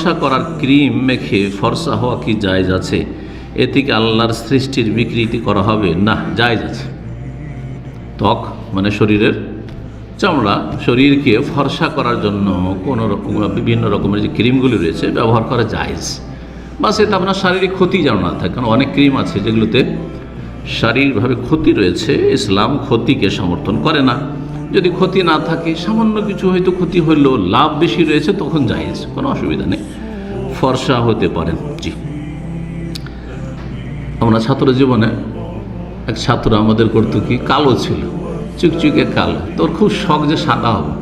ফর্সা করার ক্রিম মেখে ফর্সা হওয়া কি জায়জ আছে? এ থেকে আল্লাহর সৃষ্টির বিকৃতি করা হবে? না, জায়জ আছে। ত্বক মানে শরীরের চামড়া, শরীরকে ফর্সা করার জন্য কোনো রকম, বিভিন্ন রকমের যে ক্রিমগুলি রয়েছে, ব্যবহার করা জায়জ। বা সেটা আপনার শারীরিক ক্ষতি যেন না থাকে, কারণ অনেক ক্রিম আছে যেগুলোতে শারীরিকভাবে ক্ষতি রয়েছে, ইসলাম ক্ষতিকে সমর্থন করে না। যদি ক্ষতি না থাকে, সামান্য কিছু হয়তো ক্ষতি হলেও লাভ বেশি রয়েছে, তখন জায়েজ, কোনো অসুবিধা নেই। ফর্সা হতে পারেন। জি। আমরা ছাত্র জীবনে এক ছাত্র আমাদের করতো কি? কালো ছিল, চুকচুকে কালো। তোর খুব শখ যে সাদা হবে।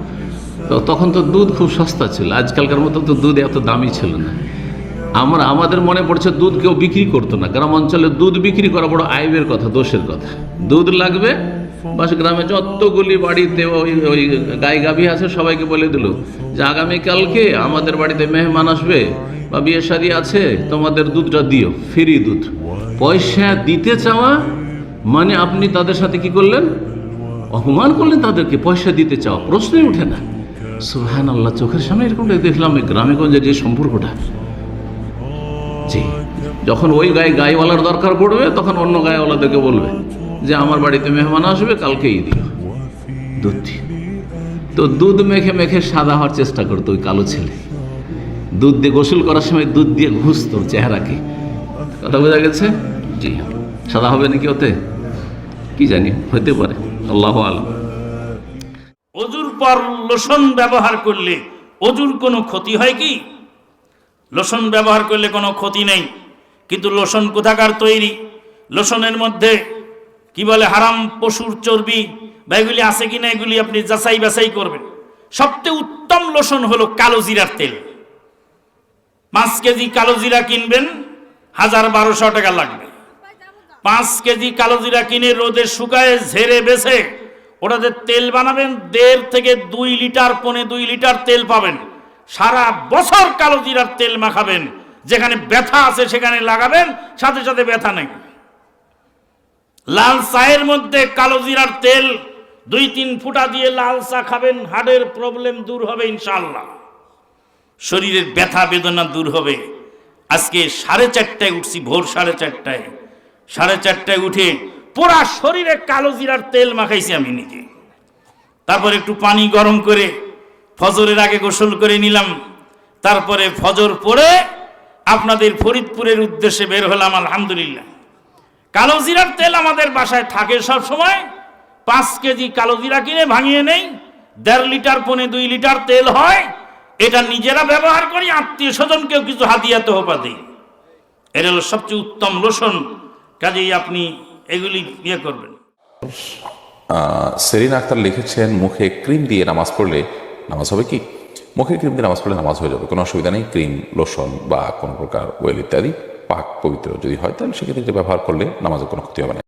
তো তখন তো দুধ খুব সস্তা ছিল। আজকালকার মতো তো দুধ এত দামি ছিল না। আমরা, আমাদের মনে পড়ছে দুধ কেউ বিক্রি করতো না। গ্রাম অঞ্চলে দুধ বিক্রি করা বড় আইবের কথা, দোষের কথা। দুধ লাগবে বাস গ্রামে যতগুলি বাড়িতে ওই ওই গাই গাভী আছে, সবাইকে বলে দিল যে আগামীকালকে আমাদের বাড়িতে মেহমান আসবে বা বিয়ে শাদী আছে, তোমাদের দুধটা দিও, ফ্রি দুধ। পয়সা দিতে চাওয়া মানে আপনি তাদের সাথে কি করলেন? অপমান করলেন তাদেরকে, পয়সা দিতে চাওয়া। প্রশ্নই ওঠে না। সুহান আল্লাহ চোখের সামনে এরকমটা দেখলাম গ্রামে গঞ্জের যে সম্পর্কটা। যখন ওই গায়ে গায়েওয়ালার দরকার পড়বে, তখন অন্য গায়েওয়ালাদেরকে বলবে। যে আমার বাড়িতে মেহমান আসবে, কালকেই দিও। দুধ। তো দুধ মেখে মেখে সাদা হওয়ার চেষ্টা করতো ওই কালো ছেলে। দুধ দিয়ে গোসল করার সময় দুধ দিয়ে ঘুষতো চেহারাকে কথা বোঝা গেছে? জি। সাদা হবে নাকি ওতে? কি জানি হতে পারে। আল্লাহ আলম। অজুর পর লোশন ব্যবহার করলে অজুর কোনো ক্ষতি হয় কি? লোশন ব্যবহার করলে কোনো ক্ষতি নেই। কিন্তু লোশন কোথাকার তৈরি? লোশনের মধ্যে কি বলে, হারাম পশুর চর্বি বা এগুলি আছে কিনা এগুলি আপনি যাচাই বাছাই করবেন। সবচেয়ে উত্তম লোশন হলো কালো জিরার তেল। পাঁচ কেজি কালো জিরা কিনবেন, হাজার বারোশো টাকা লাগবে। পাঁচ কেজি কালো জিরা কিনে রোদে শুকায় ঝেড়ে বেছে ওটাতে তেল বানাবেন, দেড় থেকে দুই লিটার, পনে দুই লিটার তেল পাবেন। সারা বছর কালো জিরার তেল মাখাবেন, যেখানে ব্যথা আছে সেখানে লাগাবেন, সাথে সাথে ব্যথা নেই। লাল চায়ের মধ্যে কালো জিরার তেল, দুই তিন ফুটা দিয়ে লাল চা খাবেন, হাড়ের প্রবলেম দূর হবে ইনশাল্লাহ শরীরের ব্যথা বেদনা দূর হবে। আজকে সাড়ে চারটায় উঠছি, ভোর সাড়ে চারটায়। সাড়ে চারটায় উঠে পুরা শরীরে কালো জিরার তেল মাখাইছি আমি নিজে। তারপর একটু পানি গরম করে ফজরের আগে গোসল করে নিলাম। তারপরে ফজর পরে আপনাদের ফরিদপুরের উদ্দেশ্যে বের হলাম, আলহামদুলিল্লাহ। কালো জিরার তেল আমাদের বাসায় থাকে সব সময়। পাঁচ কেজি কালো জিরা কিনে ভাঙিয়ে নেই। দেড় লিটার পনে দুই লিটার তেল হয়। এটা নিজেরা ব্যবহার করি, আত্মীয় স্বজনকেও কিছু হাতিয়া তোহপা দিই। এটা হলো সবচেয়ে উত্তম লোশন। কাজেই আপনি এগুলি ইয়ে করবেন। সেরিন আক্তার লিখেছেন, মুখে ক্রিম দিয়ে নামাজ পড়লে নামাজ হবে কি? মুখে ক্রিম দিয়ে নামাজ পড়লে নামাজ হয়ে যাবে, কোনো অসুবিধা নেই, ক্রিম, লোশন বা কোনো প্রকার ওয়েল ইত্যাদি। পাক পবিত্র যদি হয় তাহলে সেক্ষেত্রে ব্যবহার করলে নামাজের কোনো ক্ষতি হবে না।